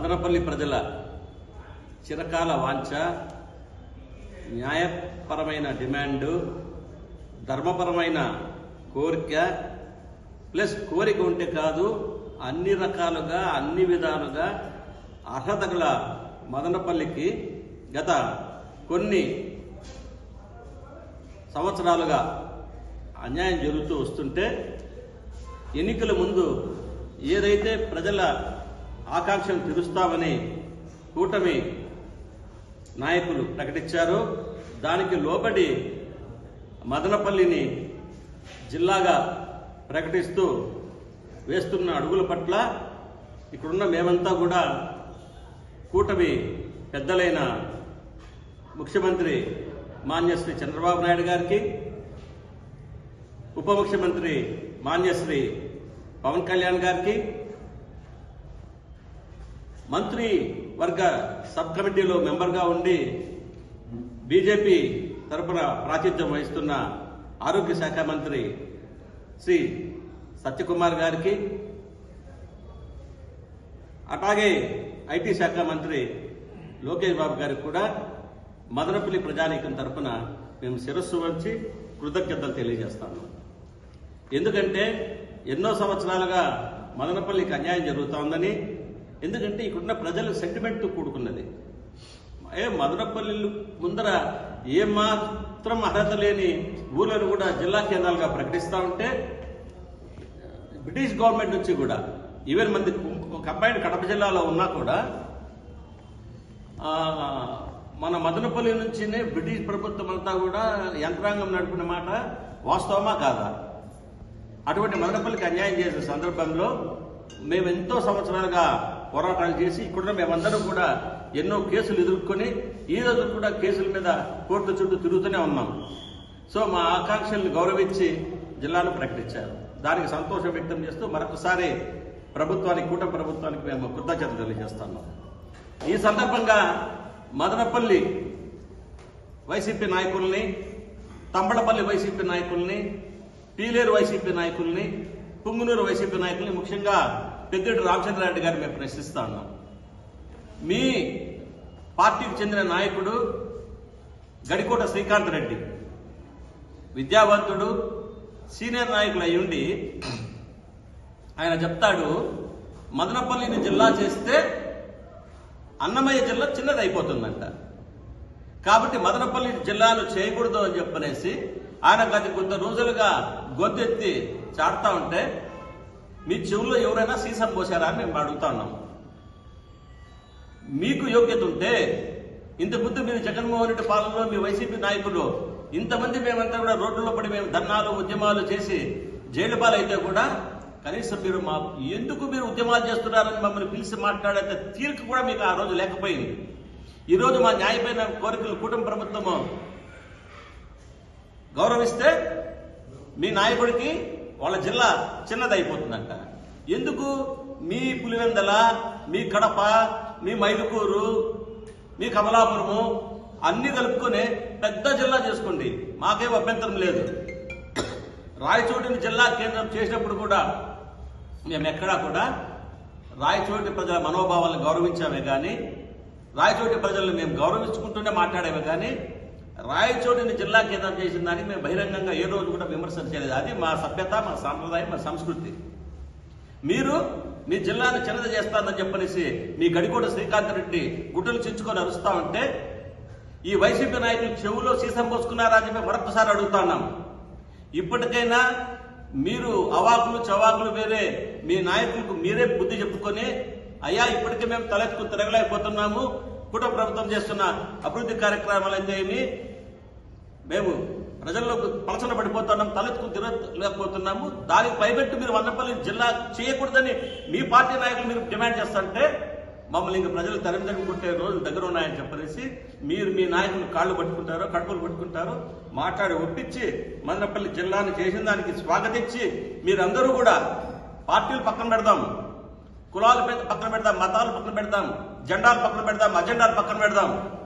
మదనపల్లి ప్రజల చిరకాల వాంఛ న్యాయపరమైన డిమాండు ధర్మపరమైన కోరిక ప్లస్ కోరిక ఉంటే కాదు అన్ని రకాలుగా అన్ని విధాలుగా అర్హత గల మదనపల్లికి గత కొన్ని సంవత్సరాలుగా అన్యాయం జరుగుతూ వస్తుంటే ఎన్నికల ముందు ఏదైతే ప్రజల ఆకాంక్షలు తీరుస్తామని కూటమి నాయకులు ప్రకటించారు. దానికి లోబడి మదనపల్లిని జిల్లాగా ప్రకటిస్తూ వేస్తున్న అడుగుల పట్ల ఇక్కడున్న మేమంతా కూడా కూటమి పెద్దలైన ముఖ్యమంత్రి మాన్యశ్రీ చంద్రబాబు నాయుడు గారికి ఉప ముఖ్యమంత్రి మాన్యశ్రీ పవన్ కళ్యాణ్ గారికి మంత్రి వర్గ సబ్ కమిటీలో మెంబర్గా ఉండి బీజేపీ తరపున ప్రాతిధ్యం వహిస్తున్న ఆరోగ్య శాఖ మంత్రి శ్రీ సత్యకుమార్ గారికి అట్లాగే ఐటీ శాఖ మంత్రి లోకేష్ బాబు గారికి కూడా మదనపల్లి ప్రజానీకం తరపున మేము శిరస్సు వంచి కృతజ్ఞతలు తెలియజేస్తాము. ఎందుకంటే ఎన్నో సంవత్సరాలుగా మదనపల్లికి అన్యాయం జరుగుతోందని ఎందుకంటే ఇక్కడున్న ప్రజల సెంటిమెంట్తో కూడుకున్నది. ఏ మదనపల్లి ముందర ఏ మాత్రం అర్హత లేని ఊళ్ళను కూడా జిల్లా కేంద్రాలుగా ప్రకటిస్తూ ఉంటే బ్రిటిష్ గవర్నమెంట్ నుంచి కూడా ఈవెన్ మంది ఒక కంబైన్ కడప జిల్లాలో ఉన్నా కూడా మన మదనపల్లి నుంచినే బ్రిటిష్ ప్రభుత్వం అంతా కూడా యంత్రాంగం నడిపిన మాట వాస్తవమా కాదా? అటువంటి మదనపల్లికి అన్యాయం చేసే సందర్భంలో మేము ఎంతో సంవత్సరాలుగా పోరాటాలు చేసి ఇక్కడ మేమందరం కూడా ఎన్నో కేసులు ఎదుర్కొని ఈ రోజు కూడా కేసుల మీద కోర్టు చుట్టూ తిరుగుతూనే ఉన్నాం. సో మా ఆకాంక్షలను గౌరవించి జిల్లాను ప్రకటించారు. దానికి సంతోషం వ్యక్తం చేస్తూ మరొకసారి ప్రభుత్వానికి కూట ప్రభుత్వానికి మేము కృతజ్ఞతలు తెలియజేస్తున్నాం. ఈ సందర్భంగా మదనపల్లి వైసీపీ నాయకుల్ని తంబళపల్లి వైసీపీ నాయకుల్ని పీలేరు వైసీపీ నాయకుల్ని పుంగునూరు వైసీపీ నాయకుల్ని ముఖ్యంగా పెద్దడు రామచంద్రారెడ్డి గారిని మేము ప్రశ్నిస్తా ఉన్నాం. మీ పార్టీకి చెందిన నాయకుడు గడికోట శ్రీకాంత్ రెడ్డి విద్యావంతుడు సీనియర్ నాయకులు అయ్యుండి ఆయన చెప్తాడు మదనపల్లిని జిల్లా చేస్తే అన్నమయ్య జిల్లా చిన్నది అయిపోతుందంట కాబట్టి మదనపల్లి జిల్లాను చేయకూడదు అని చెప్పనేసి ఆయన గత కొంత రోజులుగా గొంతెత్తి చాటుతా ఉంటే మీ చెవుల్లో ఎవరైనా సీసం పోసారా అని మేము అడుగుతా ఉన్నాం. మీకు యోగ్యత ఉంటే ఇంతకుముందు మీరు జగన్మోహన్ రెడ్డి పాలనలో మీ వైసీపీ నాయకులు ఇంతమంది మేమంతా కూడా రోడ్లలో పడి మేము ధర్నాలు ఉద్యమాలు చేసి జైలు పాలైతే కూడా కనీసం మీరు మా ఎందుకు మీరు ఉద్యమాలు చేస్తున్నారని మమ్మల్ని పిలిచి మాట్లాడే తీరిక కూడా మీకు ఆ రోజు లేకపోయింది. ఈరోజు మా న్యాయమైన కోరికలు కుటుంబ ప్రభుత్వము గౌరవిస్తే మీ నాయకుడికి వాళ్ళ జిల్లా చిన్నదైపోతుందంట. ఎందుకు? మీ పులివెందల మీ కడప మీ మైదుకూరు మీ కమలాపురము అన్నీ కలుపుకొని పెద్ద జిల్లా చేసుకోండి. మాకేం అభ్యంతరం లేదు. రాయచోటిని జిల్లా కేంద్రం చేసినప్పుడు కూడా మేము ఎక్కడా కూడా రాయచోటి ప్రజల మనోభావాలను గౌరవించామే కానీ రాయచోటి ప్రజలను మేము గౌరవించుకుంటూనే మాట్లాడేవి కానీ రాయచోటిని జిల్లా కేంద్రం చేసిన దానికి మేము బహిరంగంగా ఏ రోజు కూడా విమర్శన చేయలేదు. అది మా సభ్యత మా సాంప్రదాయం మా సంస్కృతి. మీరు మీ జిల్లాను చిన్నది చేస్తానని చెప్పనేసి మీ గడికోట శ్రీకాంత్ రెడ్డి గుడ్డలు చించుకొని అరుస్తా ఉంటే ఈ వైసీపీ నాయకులు చెవులో సీసం పోసుకున్నారా అని చెప్పి మరొకసారి అడుగుతున్నాం ఇప్పటికైనా మీరు అవాకులు చవాకులు వేరే మీ నాయకులకు మీరే బుద్ధి చెప్పుకొని అయ్యా ఇప్పటికే మేము తలెత్తుకు తిరగలేకపోతున్నాము. కుటుంబ ప్రభుత్వం చేస్తున్న అభివృద్ధి కార్యక్రమాలు అయితే మేము ప్రజల్లో పలచన పడిపోతున్నాం తలెత్తుకు తిరగలేకపోతున్నాము. దానికి పైబెట్టు మీరు వన్నపల్లి జిల్లా చేయకూడదని మీ పార్టీ నాయకులు మీరు డిమాండ్ చేస్తుంటే మమ్మల్ని ఇంక ప్రజలు తరిమి రోజులు దగ్గర ఉన్నాయని చెప్పనేసి మీరు మీ నాయకులు కాళ్ళు పట్టుకుంటారో కడుపులు పట్టుకుంటారో. మాట్లాడి ఒప్పించి మదనపల్లి జిల్లాను చేసిన దానికి స్వాగతించి మీరందరూ కూడా పార్టీలు పక్కన పెడదాం కులాలు పక్కన పెడదాం మతాలు పక్కన పెడదాం జెండాలు పక్కన పెడదాం అజెండాలు పక్కన పెడదాం.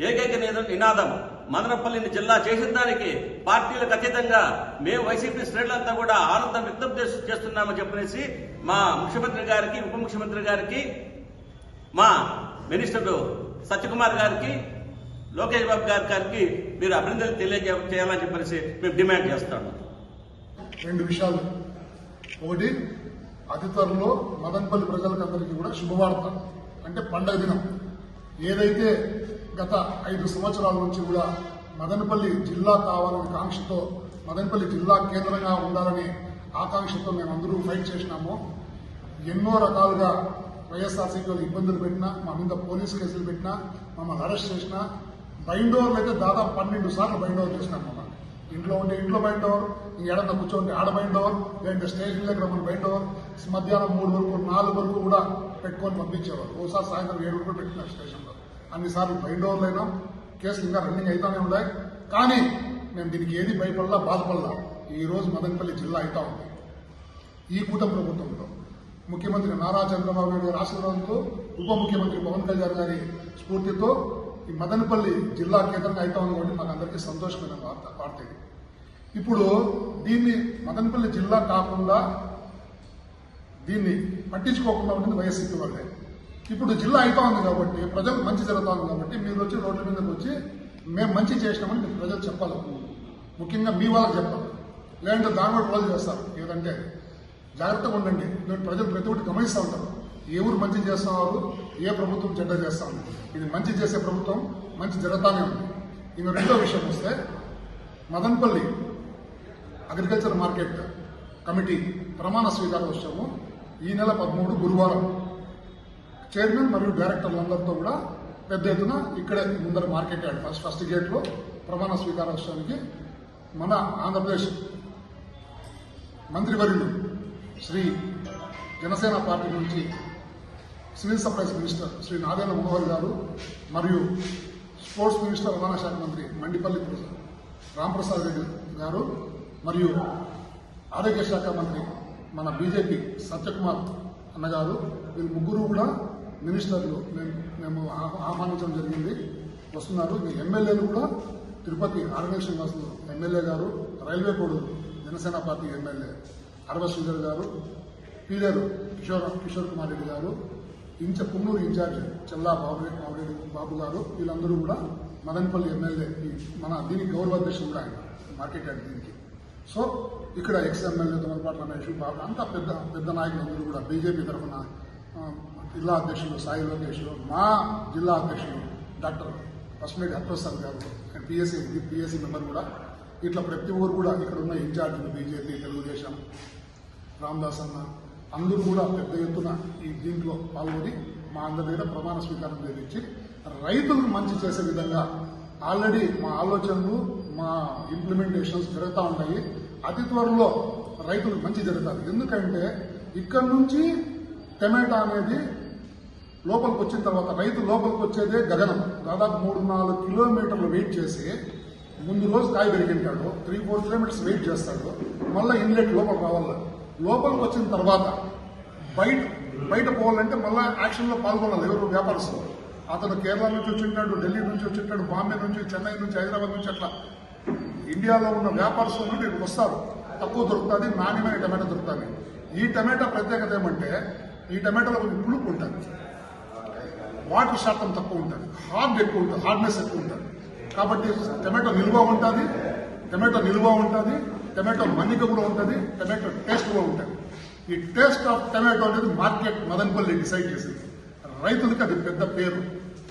ఏకైక నిద- నినాదం మదనపల్లిని జిల్లా చేసిన దానికి పార్టీలకు అతీతంగా మేము వైసీపీ శ్రేణులంతా కూడా ఆనందం వ్యక్తం చేస్తున్నామని చెప్పనేసి మా ముఖ్యమంత్రి గారికి ఉప ముఖ్యమంత్రి గారికి మా మినిస్టర్ సత్యకుమార్ గారికి లోకేష్ బాబు గారి గారికి మీరు అభినందనలు తెలియజే చేయాలని చెప్పేసి మేము డిమాండ్ చేస్తాము రెండు విషయాలు. ఒకటి అతి త్వరలో మదన్పల్లి ప్రజలకు అందరికీ కూడా శుభవార్త అంటే పండగ దినం. ఏదైతే గత ఐదు సంవత్సరాల నుంచి కూడా మదనపల్లి జిల్లా కావాలనే కాంక్షతో మదనపల్లి జిల్లా కేంద్రంగా ఉండాలని ఆకాంక్షతో మేము అందరూ ఫైట్ చేసినాము. ఎన్నో రకాలుగా వైఎస్ఆర్సీపీ ఇబ్బందులు పెట్టినా మా మీద పోలీస్ కేసులు పెట్టినా మమ్మల్ని అరెస్ట్ చేసినా బైండోర్లు అయితే దాదాపు పన్నెండు సార్లు బైండోర్ ఓవర్ చేసినాం మమ్మల్ని. ఇంట్లో ఉంటే ఇంట్లో బైండ్ ఓవర్ ఏడన్నా కూర్చోండి ఆడ బయట ఓవర్ లేదంటే స్టేషన్ దగ్గర మన బైండ్ మధ్యాహ్నం మూడు వరకు నాలుగు వరకు కూడా పెట్టుకొని పంపించేవారు. ఓసారి సాయంత్రం ఏడు వరకు పెట్టినారు స్టేషన్లో. అన్నిసార్లు బైండ్ డోర్లు అయినా కేసులు ఇంకా రన్నింగ్ అవుతానే ఉన్నాయి. కానీ మేము దీనికి ఏది భయపడలా బాధపడలా. ఈ రోజు మదనపల్లి జిల్లా అవుతా ఉంది. ఈ కూటమి ప్రభుత్వంలో ముఖ్యమంత్రి నారా చంద్రబాబు నాయుడు గారి ఆశీర్వాదంతో ఉప ముఖ్యమంత్రి పవన్ కళ్యాణ్ గారి స్ఫూర్తితో ఈ మదనపల్లి జిల్లా కేంద్రంగా అవుతా ఉంది కాబట్టి మాకు అందరికీ సంతోషమైన వార్త వార్త ఇప్పుడు దీన్ని మదనపల్లి జిల్లా కాకుండా దీన్ని పట్టించుకోకుండా ఉంటుంది వైఎస్సీపీ వాళ్ళే. ఇప్పుడు జిల్లా అయితా ఉంది కాబట్టి ప్రజలకు మంచి జరుగుతా ఉంది కాబట్టి మీరు వచ్చి రోడ్ల మీదకి వచ్చి మేము మంచి చేసినామని మీకు ప్రజలు చెప్పాలి. ముఖ్యంగా మీ వాళ్ళకి చెప్పాలి. లేదంటే దాని కూడా రోజు చేస్తారు. ఏదంటే జాగ్రత్తగా ఉండండి. ఎందుకంటే ప్రజలు ప్రతి ఒక్కటి గమనిస్తూ ఉంటారు. ఏ ఊరు మంచి చేస్తున్నారు? ఏ ప్రభుత్వం చెడ్డ చేస్తా ఉంది ఇది మంచి చేసే ప్రభుత్వం మంచి జరుగుతానే ఉంది. ఇంకా రెండో విషయం వస్తే మదన్పల్లి అగ్రికల్చర్ మార్కెట్ కమిటీ ప్రమాణ స్వీకారోత్సవం ఈ నెల పదమూడు గురువారం. చైర్మన్ మరియు డైరెక్టర్లందరితో కూడా పెద్ద ఎత్తున ఇక్కడే ముందర మార్కెట్ యార్డ్ ఫస్ట్ ఫస్ట్ గేట్లో ప్రమాణ స్వీకారోత్సవానికి మన ఆంధ్రప్రదేశ్ మంత్రివర్యులు శ్రీ జనసేన పార్టీ నుంచి civil supplies minister Shri Nadendla Manohar గారు మరియు స్పోర్ట్స్ మినిస్టర్ రవాణా శాఖ మంత్రి మండిపల్లి రాంప్రసాద్ రెడ్డి గారు మరియు ఆరోగ్య శాఖ మంత్రి మన బీజేపీ సత్యకుమార్ అన్నగారు వీళ్ళు ముగ్గురు కూడా మినిస్టర్లు మేము మేము ఆహ్వానించడం జరిగింది. వస్తున్నారు. మీ ఎమ్మెల్యేలు కూడా Tirupati organise Srinivasulu MLA garu railway Koduru Janasena party MLA Arava Sridhar garu Peeleru Kishore Kishore Kumar Reddy garu ఇంచ Punnur incharge Chella Babu Reddy Babu Reddy Babu గారు వీళ్ళందరూ కూడా మదనపల్లి ఎమ్మెల్యే మన దీనికి గౌరవ అధ్యక్షుడు కూడా ఆయన మార్కెట్ యార్డ్ దీనికి. సో ఇక్కడ ఎక్స్ ఎమ్మెల్యే తొలపాట్ల రమేష్ బాబు అంతా పెద్ద పెద్ద నాయకులందరూ కూడా బీజేపీ తరఫున జిల్లా అధ్యక్షులు సాయి లోకేష్ మా జిల్లా అధ్యక్షులు డాక్టర్ పసుమేటి హర్ప్రసాద్ గారు పిఎస్సీ పిఎస్సీ మెంబర్ కూడా. ఇట్లా ప్రతి ఊరు కూడా ఇక్కడ ఉన్న ఇన్ఛార్జీలు బీజేపీ తెలుగుదేశం రామదాస్ అన్న అందరూ కూడా పెద్ద ఎత్తున ఈ దీంట్లో పాల్గొని మా అందరి దగ్గర ప్రమాణ స్వీకారం చేయించి రైతులకు మంచి చేసే విధంగా ఆల్రెడీ మా ఆలోచనలు మా ఇంప్లిమెంటేషన్స్ జరుగుతూ ఉంటాయి అతి త్వరలో రైతులకు మంచి జరుగుతుంది ఎందుకంటే ఇక్కడ నుంచి టమాటా అనేది లోపలికి వచ్చిన తర్వాత రైతు లోపలికి వచ్చేదే గగనం. దాదాపు మూడు నాలుగు కిలోమీటర్లు వెయిట్ చేసి ముందు రోజు కాయ పెరిగింటాడు. త్రీ ఫోర్ కిలోమీటర్స్ వెయిట్ చేస్తాడు. మళ్ళీ ఇన్లెట్ లోపల రావాలి? లోపలికి వచ్చిన తర్వాత బయట బయట పోవాలంటే మళ్ళీ యాక్షన్లో పాల్గొనాలి. ఎవరు? వ్యాపారస్తులు. అతను కేరళ నుంచి వచ్చింటాడు ఢిల్లీ నుంచి వచ్చింటాడు బాంబే నుంచి చెన్నై నుంచి హైదరాబాద్ నుంచి అట్లా. ఇండియాలో ఉన్న వ్యాపారస్తులు నుండి వస్తారు. తక్కువ దొరుకుతుంది నాణ్యమైన టమాటా దొరుకుతుంది. ఈ టమాటా ప్రత్యేకత ఏమంటే ఈ టమాటోలో కొంచెం పులుపు ఉంటుంది. వాటర్ శాతం తక్కువ ఉంటుంది. హార్డ్ ఎక్కువ ఉంటుంది హార్డ్నెస్ ఎక్కువ ఉంటుంది. కాబట్టి టమాటో నిల్వ ఉంటుంది టమాటో నిల్వ ఉంటుంది టమాటో మన్నిక కూడా ఉంటుంది టమాటో టేస్ట్ కూడా ఉంటుంది. ఈ టేస్ట్ ఆఫ్ టమాటో అనేది మార్కెట్ మదనపల్లి డిసైడ్ చేసింది. రైతులకి అది పెద్ద పేరు.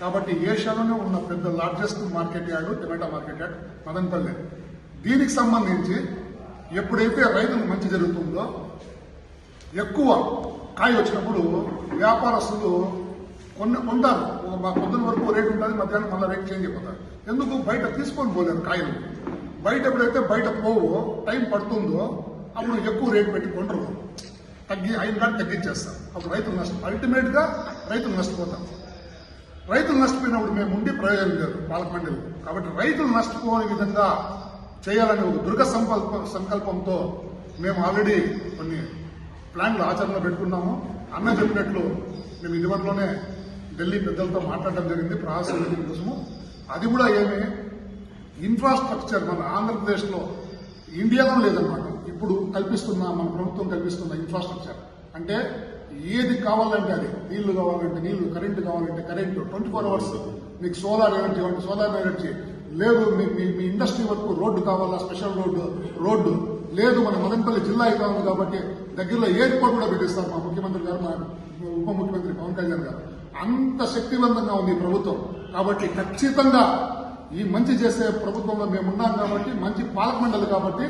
కాబట్టి ఏషియాలోనే ఉన్న పెద్ద largest market yard tomato market yard Madanapalle. దీనికి సంబంధించి ఎప్పుడైతే రైతులకు మంచి జరుగుతుందో ఎక్కువ కాయ వచ్చినప్పుడు వ్యాపారస్తులు కొన్ని కొంటారు మా పొద్దున వరకు రేటు ఉంటుంది మధ్యాహ్నం మళ్ళీ రేట్ చేంజ్ అయిపోతారు. ఎందుకు? బయట తీసుకొని పోలేరు కాయలు. బయట ఎప్పుడైతే బయట పోవు టైం పడుతుందో అప్పుడు ఎక్కువ రేటు పెట్టి కొంటారు. తగ్గి అయిన కాడ తగ్గించేస్తారు. అప్పుడు రైతులు నష్టం అల్టిమేట్గా రైతులు నష్టపోతారు. రైతులు నష్టపోయినప్పుడు మేము ఉండి ప్రయోజనం లేదు పాలకమండలి కాబట్టి రైతులు నష్టపోని విధంగా చేయాలనే ఒక దుర్గ సంకల్ప సంకల్పంతో మేము ఆల్రెడీ కొన్ని ప్లాన్లు ఆచరణలో పెట్టుకున్నాము. అన్న చెప్పినట్లు మేము ఇదివరలోనే ఢిల్లీ పెద్దలతో మాట్లాడడం జరిగింది ప్రాసెస్ కోసము. అది కూడా ఏమి ఇన్ఫ్రాస్ట్రక్చర్ మన ఆంధ్రప్రదేశ్లో ఇండియాలో లేదన్నమాట. ఇప్పుడు కల్పిస్తున్న మన ప్రభుత్వం కల్పిస్తున్న ఇన్ఫ్రాస్ట్రక్చర్ అంటే ఏది కావాలంటే అది. నీళ్ళు కావాలంటే నీళ్ళు కరెంటు కావాలంటే కరెంటు. ట్వంటీ ఫోర్ అవర్స్ మీకు సోలార్ ఎనర్జీ అంటే సోలార్ ఎనర్జీ లేదు మీ మీ ఇండస్ట్రీ వరకు రోడ్డు కావాలా? Special road road. లేదు మన మదనపల్లి జిల్లా కావాలి కాబట్టి దగ్గరలో ఎయిర్పోర్ట్ కూడా పెట్టిస్తారు మా ముఖ్యమంత్రి గారు మా ఉప ముఖ్యమంత్రి పవన్ కళ్యాణ్ గారు. అంత శక్తివంతంగా ఉంది ఈ ప్రభుత్వం. కాబట్టి ఖచ్చితంగా ఈ మంచి చేసే ప్రభుత్వంలో మేము ఉన్నాం కాబట్టి మంచి పాలక మండలి కాబట్టి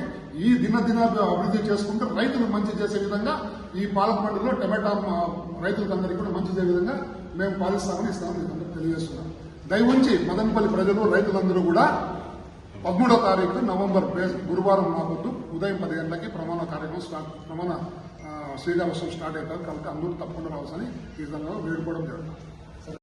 ఈ దినదిన అభివృద్ధి చేసుకుంటే రైతులు మంచి చేసే విధంగా ఈ పాలక మండలిలో టమాటా రైతులందరికీ కూడా మంచి చేసే విధంగా మేము పాలిస్తామని ఇస్తామని తెలియజేస్తున్నాం. దయవుంచి మదనపల్లి ప్రజలు రైతులందరూ కూడా పదమూడో తారీఖు నవంబర్ గురువారం నాకొద్దు ఉదయం పది గంటలకి ప్రమాణ కార్యక్రమం స్టార్ట్ ప్రమాణ ఆ, స్టార్ట్ అవుతారు కనుక అందరూ తప్పకుండా రావాల్సని ఈ విధంగా వేడుకోవడం జరుగుతుంది